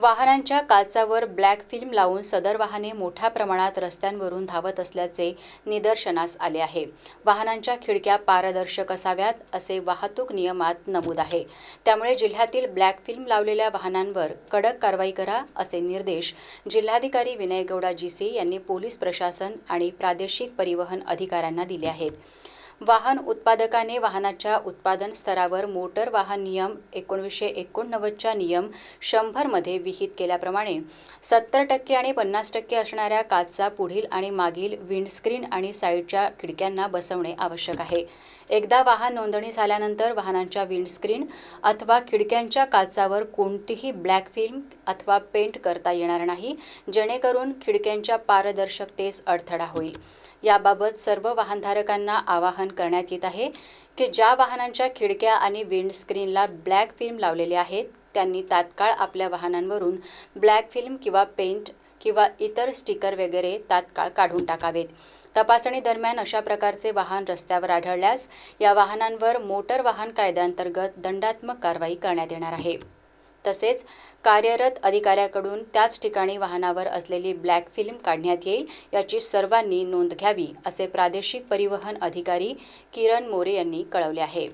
वाहनांच्या काचावर black film लावून सदर वाहने मोठ्या प्रमाणात रस्त्यांवरून धावत असल्याचे निदर्शनास आले आहे. वाहनांच्या खिडक्या पारदर्शक असाव्यात असे वाहतूक नियमात नमूद आहे. त्यामुळे जिल्ह्यातील ब्लॅक फिल्म लावलेल्या वाहनांवर कडक कारवाई करा असे निर्देश जिल्हाधिकारी विनय गौडा जीसी यांनी पोलीस प्रशासन आणि प्रादेशिक परिवहन अधिकाऱ्यांना दिले आहेत. वाहन उत्पादकाने वाहनाच्या उत्पादन स्तरावर मोटर वाहन नियम एकोणीसशे एकोणनव्वदच्या नियम शंभरमध्ये विहित केल्याप्रमाणे सत्तर टक्के आणि पन्नास टक्के असणाऱ्या काचचा पुढील आणि मागील विंडस्क्रीन आणि साईडच्या खिडक्यांना बसवणे आवश्यक आहे. एकदा वाहन नोंदणी झाल्यानंतर वाहनांच्या विंडस्क्रीन अथवा खिडक्यांच्या काचावर कोणतीही ब्लॅक फिल्म अथवा पेंट करता येणार नाही जेणेकरून खिडक्यांच्या पारदर्शकतेस अडथळा होईल. याबाबत सर्व वाहनधारकांना आवाहन करण्यात येत आहे की ज्या वाहनांच्या खिडक्या आणि विंडस्क्रीनला ब्लॅक फिल्म लावलेले आहेत त्यांनी तात्काळ आपल्या वाहनांवरून ब्लॅक फिल्म किंवा पेंट किंवा इतर स्टिकर वगैरे तात्काळ काढून टाकावेत. तपासणी दरम्यान अशा प्रकारचे वाहन रस्त्यावर आढळल्यास या वाहनांवर मोटर वाहन कायद्याअंतर्गत दंडात्मक कारवाई करण्यात येणार आहे. तसेच कार्यरत अधिकाऱ्याकडून त्याच ठिकाणी वाहनावर असलेली ब्लॅक फिल्म काढण्यात येईल याची सर्वांनी नोंद घ्यावी असे प्रादेशिक परिवहन अधिकारी किरण मोरे यांनी कळवले आहे.